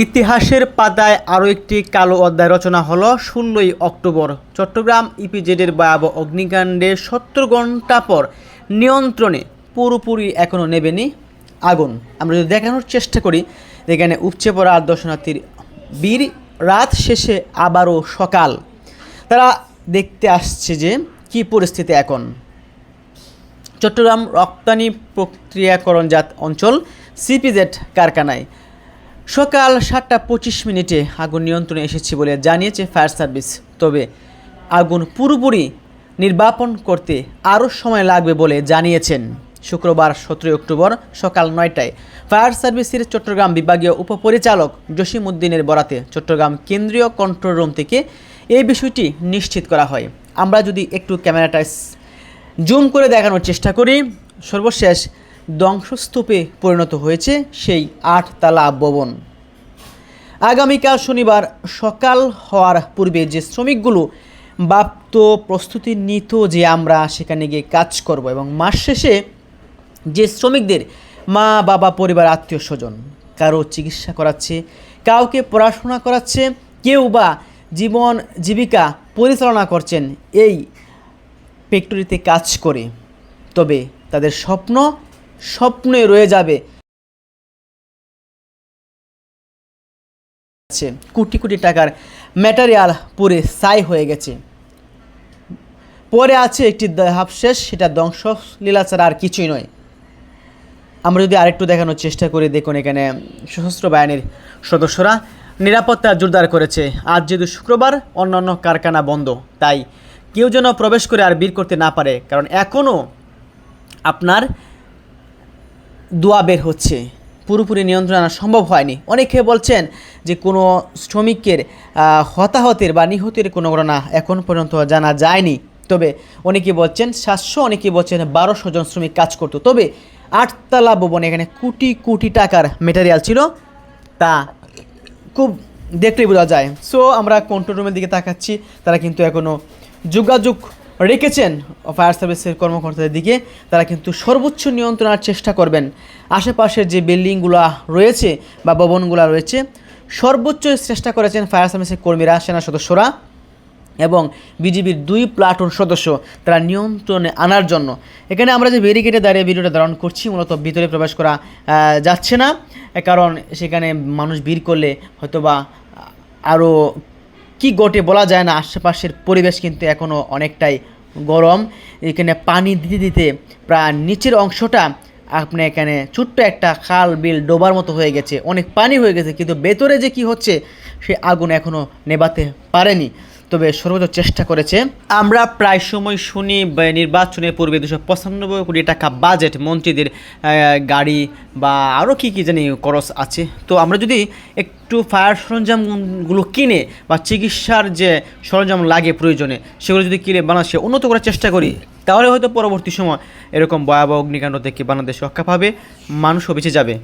ইতিহাসের পাতায় আরও একটি কালো অধ্যায় রচনা হলো ষোলোই অক্টোবর। চট্টগ্রাম ইপিজেডের ভয়াবহ অগ্নিকাণ্ডে সত্তর ঘণ্টা পর নিয়ন্ত্রণে পুরোপুরি এখনও নেবেনি আগুন। আমরা যদি দেখানোর চেষ্টা করি, এখানে উপচে পড়া আর দর্শনার্থীর বীর রাত শেষে আবারও সকাল। তারা দেখতে আসছে যে কি পরিস্থিতি এখন। চট্টগ্রাম রপ্তানি প্রক্রিয়াকরণজাত অঞ্চল সিপিজেড কারখানায়। সকাল সাতটা পঁচিশ মিনিটে আগুন নিয়ন্ত্রণে এসেছে বলে জানিয়েছে ফায়ার সার্ভিস। তবে আগুন পুরোপুরি নির্বাপন করতে আরও সময় লাগবে বলে জানিয়েছেন। শুক্রবার সতেরোই অক্টোবর সকাল নয়টায় ফায়ার সার্ভিসের চট্টগ্রাম বিভাগীয় উপপরিচালক জসিম উদ্দিনের বরাতে চট্টগ্রাম কেন্দ্রীয় কন্ট্রোল রুম থেকে এই বিষয়টি নিশ্চিত করা হয়। আমরা যদি একটু ক্যামেরাটা জুম করে দেখানোর চেষ্টা করি। সর্বশেষ ধ্বংসস্তূপে পরিণত হয়েছে সেই আটতলা ভবন। আগামীকাল শনিবার সকাল হওয়ার পূর্বে যে শ্রমিকগুলো বাপ্ত প্রস্তুতি নিত যে আমরা সেখানে গিয়ে কাজ করব এবং মাস শেষে যে শ্রমিকদের মা, বাবা, পরিবার, আত্মীয় স্বজন কারও চিকিৎসা করাচ্ছে, কাউকে পড়াশোনা করাচ্ছে, কেউ বা জীবন জীবিকা পরিচালনা করছেন এই ফ্যাক্টরিতে কাজ করে। তবে তাদের স্বপ্ন স্বপ্নে রয়ে যাবে। কোটি কোটি টাকার ম্যাটেরিয়াল পুরে সাই হয়ে গেছে। পরে আছে একটি শেষ, সেটা ধ্বংস। লীলা ছাড়া আর কিছুই নয়। আমরা যদি আরেকটু দেখানোর চেষ্টা করি, দেখুন এখানে সশস্ত্র বাহিনীর সদস্যরা নিরাপত্তা জোরদার করেছে। আজ যেহেতু শুক্রবার, অন্যান্য কারখানা বন্ধ, তাই কেউ যেন প্রবেশ করে আর বীর করতে না পারে। কারণ এখনও আপনার দোয়া বের হচ্ছে। পুরোপুরি নিয়ন্ত্রণ আনা সম্ভব হয়নি। অনেকে বলছেন যে কোনো শ্রমিকের হতাহতের বা নিহতের কোনো ঘটনা এখন পর্যন্ত জানা যায়নি। তবে অনেকে বলছেন, সাতশো অনেকে বলছেন বারোশো জন শ্রমিক কাজ করতো। তবে আটতলা ভবনে এখানে কোটি কোটি টাকার মেটেরিয়াল ছিল। তা খুব দেখলেই বোঝা যায়। সো আমরা কন্ট্রোল রুমের দিকে তাকাচ্ছি। তারা কিন্তু এখনও যোগাযোগ রেখেছেন ফায়ার সার্ভিসের কর্মকর্তাদের দিকে, তারা কিন্তু সর্বোচ্চ নিয়ন্ত্রণের চেষ্টা করবেন। আশেপাশের যে বিল্ডিংগুলো রয়েছে বা ভবনগুলো রয়েছে, সর্বোচ্চ চেষ্টা করেছেন ফায়ার সার্ভিসের কর্মীরা, সেনা সদস্যরা এবং বিজিবির দুই প্লাটুন সদস্য তারা নিয়ন্ত্রণে আনার জন্য। এখানে আমরা যে ব্যারিকেডে দাঁড়িয়ে ভিডিওটা ধারণ করছি, মূলত ভিতরে প্রবেশ করা যাচ্ছে না কারণ সেখানে মানুষ ভিড় করলে হয়তোবা আরও কি ঘটে বলা যায় না, আশেপাশের পরিবেশ কিন্তু এখনও অনেকটাই গরম। এখানে পানি দিতে দিতে প্রায় নিচের অংশটা আপনি এখানে ছোট্ট একটা খাল, বিল ডোবার মতো হয়ে গেছে। অনেক পানি হয়ে গেছে, কিন্তু ভেতরে যে কি হচ্ছে, সে আগুন এখনও নেবাতে পারেনি। তবে সর্বোচ্চ চেষ্টা করেছে। আমরা প্রায় সময় শুনি নির্বাচনের পূর্বে দুশো পঁচানব্বই কোটি টাকা বাজেট মন্ত্রীদের গাড়ি বা আরও কী কী জানি খরচ আছে। তো আমরা যদি একটু ফায়ার সরঞ্জামগুলো কিনে বা চিকিৎসার যে সরঞ্জাম লাগে প্রয়োজনে, সেগুলো যদি কিনে বাংলাদেশে উন্নত করার চেষ্টা করি, তাহলে হয়তো পরবর্তী সময় এরকম ভয়াবহ অগ্নিকাণ্ড থেকে বাংলাদেশ রক্ষা পাবে, মানুষও বেঁচে যাবে।